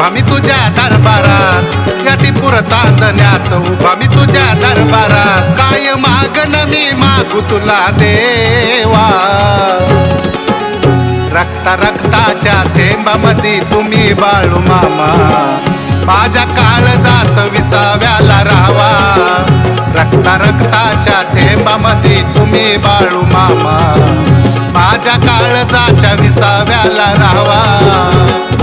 उभा मी तुझ्या दरबारात. या टिपूर चांदण्यात उभा मी तुझ्या दरबारात. काय मागन मी मागू तुला देवा. रक्ता रक्ताच्या थेंबामध्ये तुम्ही बाळू मामा. माझ्या काळजात विसाव्याला राहावा रक्ता रक्ताच्या थेंबामध्ये तुम्ही बाळू मामा. माझ्या काळजाच्या विसाव्याला राहावा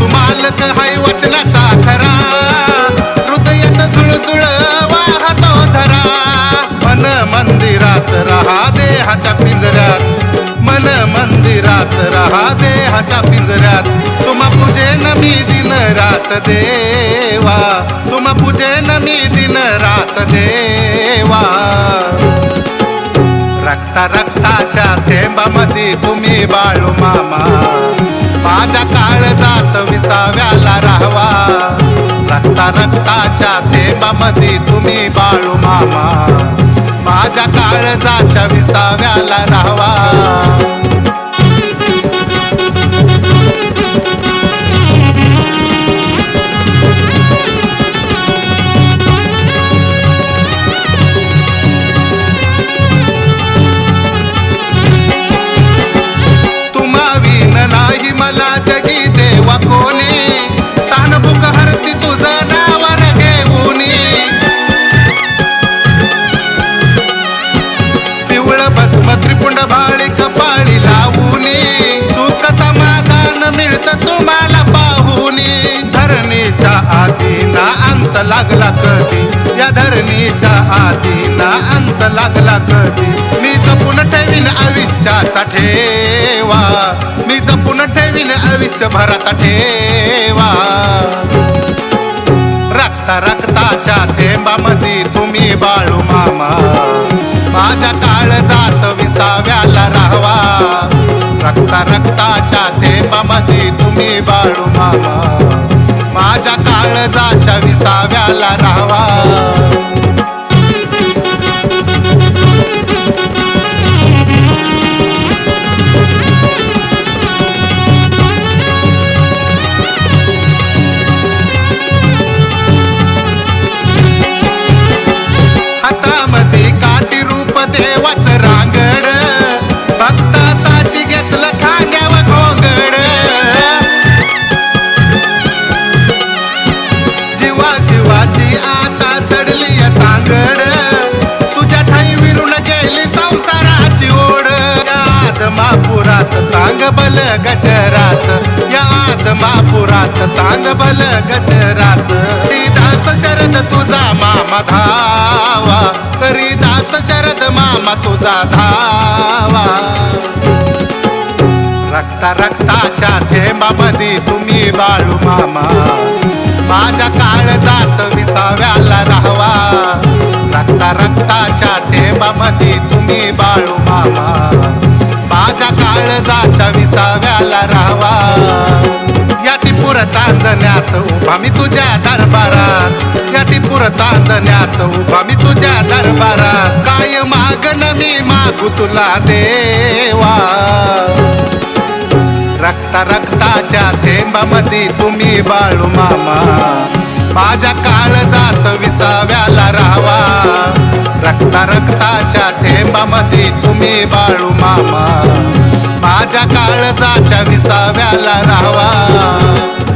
तू मालक हाय वचनाचा खरा. हृदयात झुळझुळ वाहतो झरा. मन मंदिरात राहा देहाच्या पिंजऱ्यात. मन मंदिरात राहा देहाच्या पिंजऱ्यात. तुम्हा पूजेन मी दिन रात देवा. तुम्हा पूजेन मी दिन रात देवा. रक्ता रक्ताच्या थेंबामध्ये तुम्ही बाळू मामा. मध्ये तुम्ही बाळू मामा. माझ्या काळजाच्या विसाव्याला राहावा. तुम्हाला पाहुनी धरणीच्या आधी ना अंत लागला कधी? या धरणीच्या आधी ना अंत लागला कधी? मी जपून ठेवीन आयुष्याचा ठेवा. मी जपून ठेवीन आयुष्यभराचा ठेवा. रक्ता रक्ताच्या थेंबामध्ये तुम्ही बाळू मामा. माझ्या काळजात विसाव्याला राहावा. रक्ता रक्ताच्या थेंबामध्ये बाळू मामा माझ्या काळजाच्या विसाव्याला राहावा बल गजरात. या आदमापुरात चांग बल गजरात. रिदास दास शरद तुझा मामा धावा. करी दास शरद मामा तुझा धावा. रक्ता रक्ताच्या थेंबामध्ये तुम्ही बाळू मामा. माझ्या काळजात विसाव्याला राहावा. रक्ता रक्ताच्या थेंबामध्ये तुम्ही बाळू मामा. माझ्या काळजाच्या विसाव्याला राहावा. या टिपूर चांदण्यात उभा मी तुझ्या दरबारात. या टिपूर चांदण्यात उभा मी तुझ्या दरबारात. काय मागन मी मागू तुला देवा. रक्ता रक्ताच्या थेंबामध्ये तुम्ही बाळू मामा. माझ्या काळजात विसाव्याला राहावा. रक्ता रक्ताच्या थेंबामध्ये तुम्ही बाळू मामा. माझ्या काळजाच्या विसाव्याला राहावा.